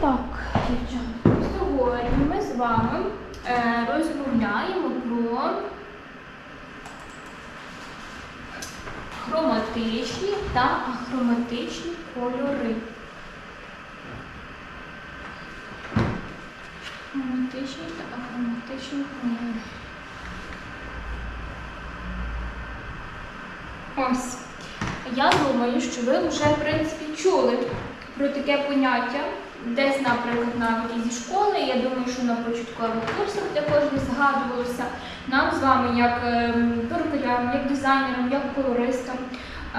Так, дівчата, сьогодні ми з вами е, розмовляємо про хроматичні та ахроматичні кольори. Хроматичні та ахроматичні кольори. Ось. Я думаю, що ви вже, в принципі, чули про таке поняття. Десь, наприклад, і зі школи. Я думаю, що на початкових курсах також не згадувалося. Нам з вами, як ем, як дизайнерам, як колористам, е,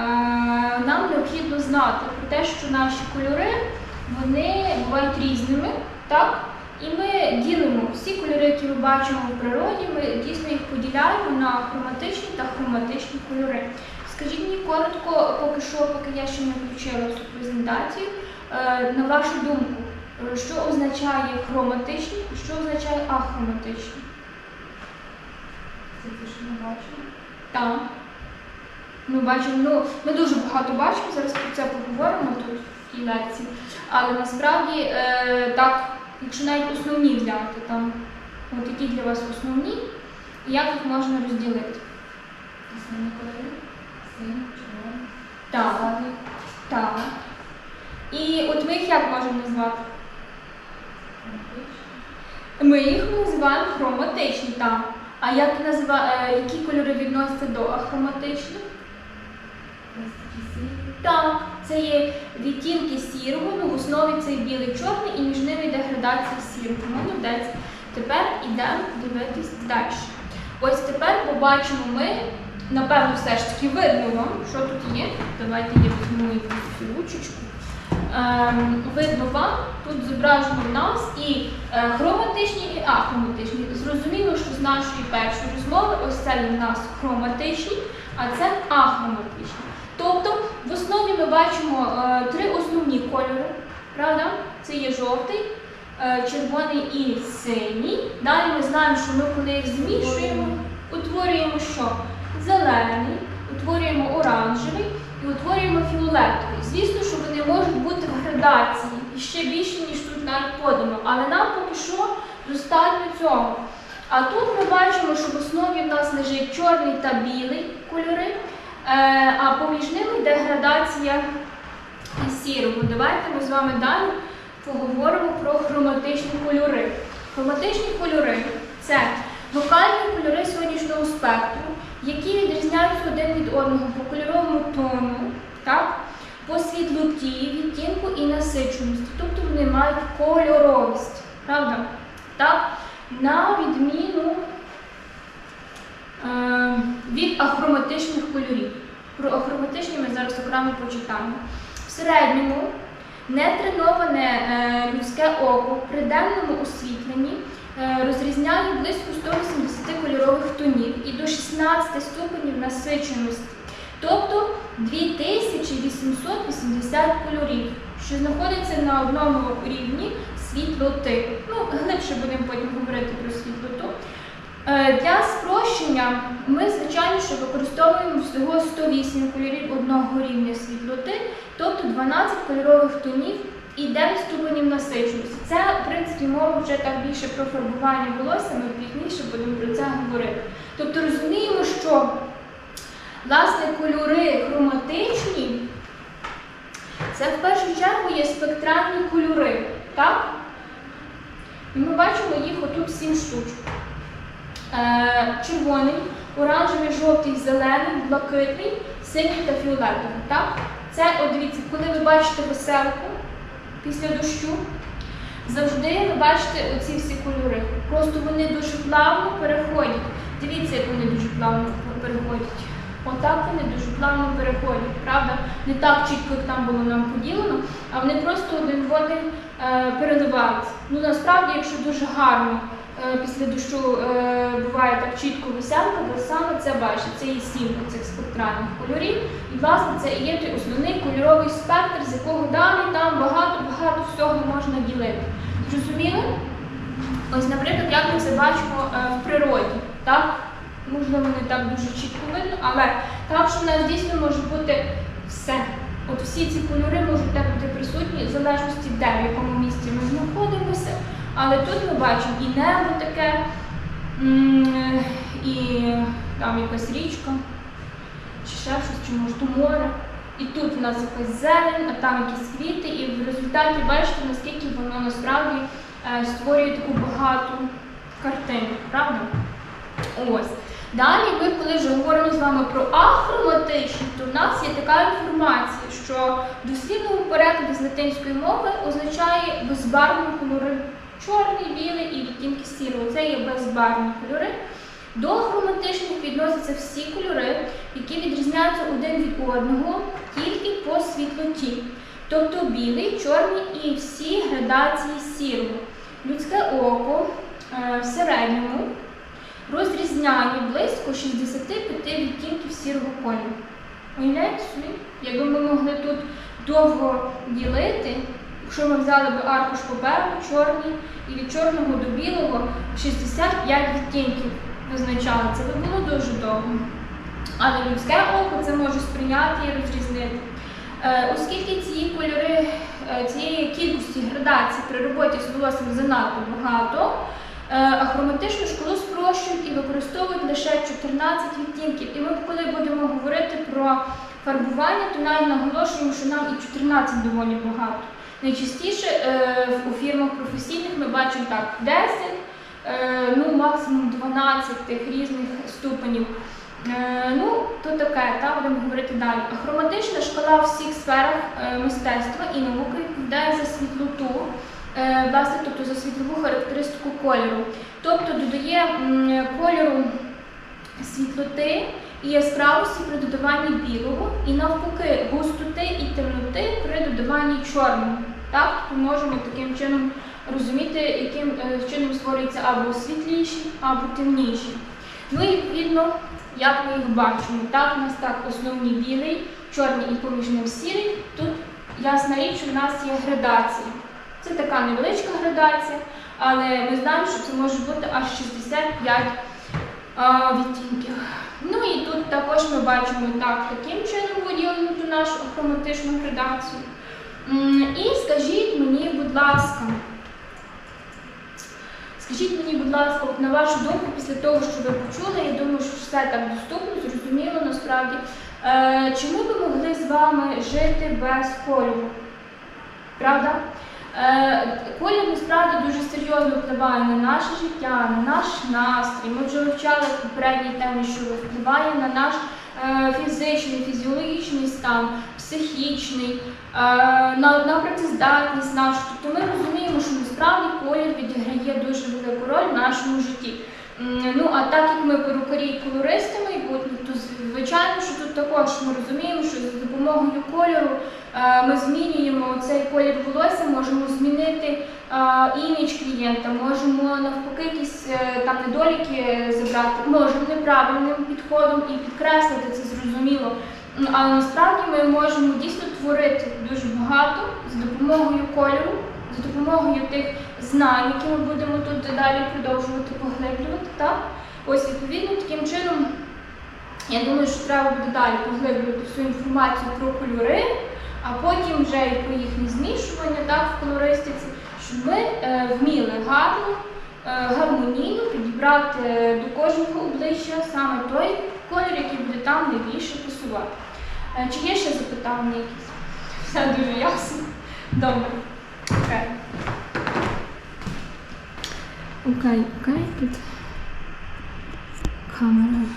нам необхідно знати про те, що наші кольори вони бувають різними, так? І ми ділимо всі кольори, які ми бачимо в природі, ми дійсно їх поділяємо на хроматичні та хроматичні кольори. Скажіть мені коротко, поки що, поки я ще не включила цю презентацію, е, на вашу думку, е, що означає хроматичні, що означає ахроматичні? Це те, що ми бачимо. Так. Ну, бачимо, ну, ми дуже багато бачимо, зараз про це поговоримо тут в тій лекції. Але насправді е, так, якщо навіть основні взяти, там, от які для вас основні, і як їх можна розділити? Основні кольори. Синій, червоний. Так. Так. І от ми їх як можемо назвати? Ми їх називаємо хроматичні, так. А як назива, е, які кольори відносяться до ахроматичних? Так, це є відтінки сірого, ну в основі це білий чорний і між ними йде градація сірого. Молодець. Тепер йдемо дивитись далі. Ось тепер побачимо ми, напевно, все ж таки видно вам, що тут є. Давайте я візьму цю ручечку. Ем, видно вам, тут зображено в нас і е, хроматичні, і ахроматичні. Зрозуміло, що з нашої першої розмови ось це в нас хроматичні, а це ахроматичні. Тобто в основі ми бачимо е, три основні кольори, правда? Це є жовтий, е, червоний і синій. Далі ми знаємо, що ми коли їх змішуємо, утворюємо що? Зелений, утворюємо оранжевий і утворюємо фіолетовий. Звісно, що вони можуть бути в градації і ще більше, ніж тут навіть подано, але нам поки що достатньо цього. А тут ми бачимо, що в основі в нас лежить чорний та білий кольори. Е, а поміж ними йде градація сірого. Давайте ми з вами далі поговоримо про хроматичні кольори. Хроматичні кольори це локальні кольори сонячного спектру, які відрізняються один від одного по кольоровому тону, по світлоті, насиченості. Тобто вони мають кольоровість. Правда? Так? На відміну е, від ахроматичних кольорів. Про ахроматичні ми зараз окремо почитаємо. В середньому нетреноване е, людське око при денному освітленні е, розрізняє близько 180 кольорових тонів і до 16 ступенів насиченості, тобто 2880 кольорів, що знаходяться на одному рівні світлоти. Ну, глибше будемо потім говорити про світлоту. Е, Для спрощення ми, звичайно, використовуємо всього 108 кольорів одного рівня світлоти, тобто 12 кольорових тонів і 9 ступенів насиченості. Це, в принципі, мова вже так більше про фарбування волосся, ми пізніше будемо про це говорити. Тобто розуміємо, що власне кольори хроматичні, це в першу чергу є спектральні кольори, так? І ми бачимо їх отут 7 штучок. Е, червоний, оранжевий, жовтий, зелений, блакитний, синій та фіолетовий. Так? Це, от дивіться, коли ви бачите веселку після дощу, завжди ви бачите оці всі кольори. Просто вони дуже плавно переходять. Дивіться, як вони дуже плавно переходять. Отак вони дуже плавно переходять, правда? Не так чітко, як там було нам поділено, а вони просто один в один е, переливаються. Ну насправді, якщо дуже гарно е, після дощу е, буває так чітко веселка, ви саме це бачите. Це є сім цих спектральних кольорів. І власне це і є той основний кольоровий спектр, з якого далі там багато-багато всього можна ділити. Зрозуміли? Ось, наприклад, як ми це бачимо в природі. Можливо, не так дуже чітко видно, але так, що в нас дійсно може бути все. От всі ці кольори можуть так бути присутні в залежності де, в якому місці ми знаходимося. Але тут ми бачимо і небо таке, і там якась річка, чи ще щось, чи може то море. І тут у нас якась зелень, а там якісь квіти, і в результаті бачите, наскільки воно насправді е, створює таку багату картину, правда? Ось. Далі ми, коли вже говоримо з вами про ахроматичність, то в нас є така інформація, що в дослівному перекладі з латинської мови означає безбарвні кольори. Чорний, білий і відтінки сірого. Це є безбарвні кольори. До хроматичних відносяться всі кольори, які відрізняються один від одного тільки по світлоті. Тобто білий, чорний і всі градації сірого. Людське око е, в середньому розрізняє близько 65 відтінків сірого кольору. Уявляєте собі? Якби ми могли тут довго ділити, якщо ми взяли б аркуш паперу чорний і від чорного до білого 65 відтінків визначали, це би було дуже довго. Але людське око це може сприйняти і розрізнити. Е, Оскільки ці кольори, е, цієї кількості градацій при роботі з волоссям занадто багато, е, ахроматичну шкалу спрощують і використовують лише 14 відтінків. І ми, коли будемо говорити про фарбування, то навіть наголошуємо, що нам і 14 доволі багато. Найчастіше е, у фірмах професійних ми бачимо так 10, е, ну максимум 12 тих різних ступенів. Ну, то таке, та будемо говорити далі. А Хроматична шкала в всіх сферах мистецтва і науки відповідає за світлоту, власне, тобто за світлову характеристику кольору. Тобто додає кольору світлоти і яскравості при додаванні білого, і навпаки густоти і темноти при додаванні чорного. Так, тобто можемо таким чином розуміти, яким е, чином створюються або світліші, або темніші. Ну і відповідно, як ми їх бачимо, так у нас так основні білий, чорний і поміж ним сірий. Тут ясна річ, в нас є градація. Це така невеличка градація, але ми знаємо, що це може бути аж 65 відтінків. Ну і тут також ми бачимо так, таким чином виділену нашу хроматичну градацію. І скажіть мені, будь ласка, скажіть мені, будь ласка, на вашу думку, після того, що ви почули, я думаю, що все так доступно, зрозуміло насправді. Е, чи ми би могли з вами жити без кольору? Правда? Е, Колір насправді дуже серйозно впливає на наше життя, на наш настрій. Ми вже вивчали в попередній темі, що впливає на наш е, фізичний, фізіологічний стан, психічний, е, на, на працездатність нашу. Тобто ми розуміємо, що насправді колір відіграє дуже велику роль в нашому житті. Ну а так як ми перукарі і колористи майбутні, то звичайно, що тут також ми розуміємо, що за допомогою кольору е, ми змінюємо цей колір волосся, можемо змінити е, імідж клієнта, можемо навпаки якісь е, там недоліки забрати, можемо неправильним підходом і підкреслити це зрозуміло. Але насправді ми можемо дійсно творити дуже багато з допомогою кольору, за допомогою тих знань, які ми будемо тут далі продовжувати поглиблювати. Так? Ось відповідно таким чином. Я думаю, що треба буде далі поглиблювати всю інформацію про кольори, а потім вже і про їхнє змішування так, в колористиці, щоб ми е, вміли гарно, е, гармонійно підібрати е, до кожного обличчя саме той колір, який буде там найбільше пасувати. Е, чи є ще запитання якісь? Все дуже ясно. Добре. Окей. Окей, окей, тут камерою.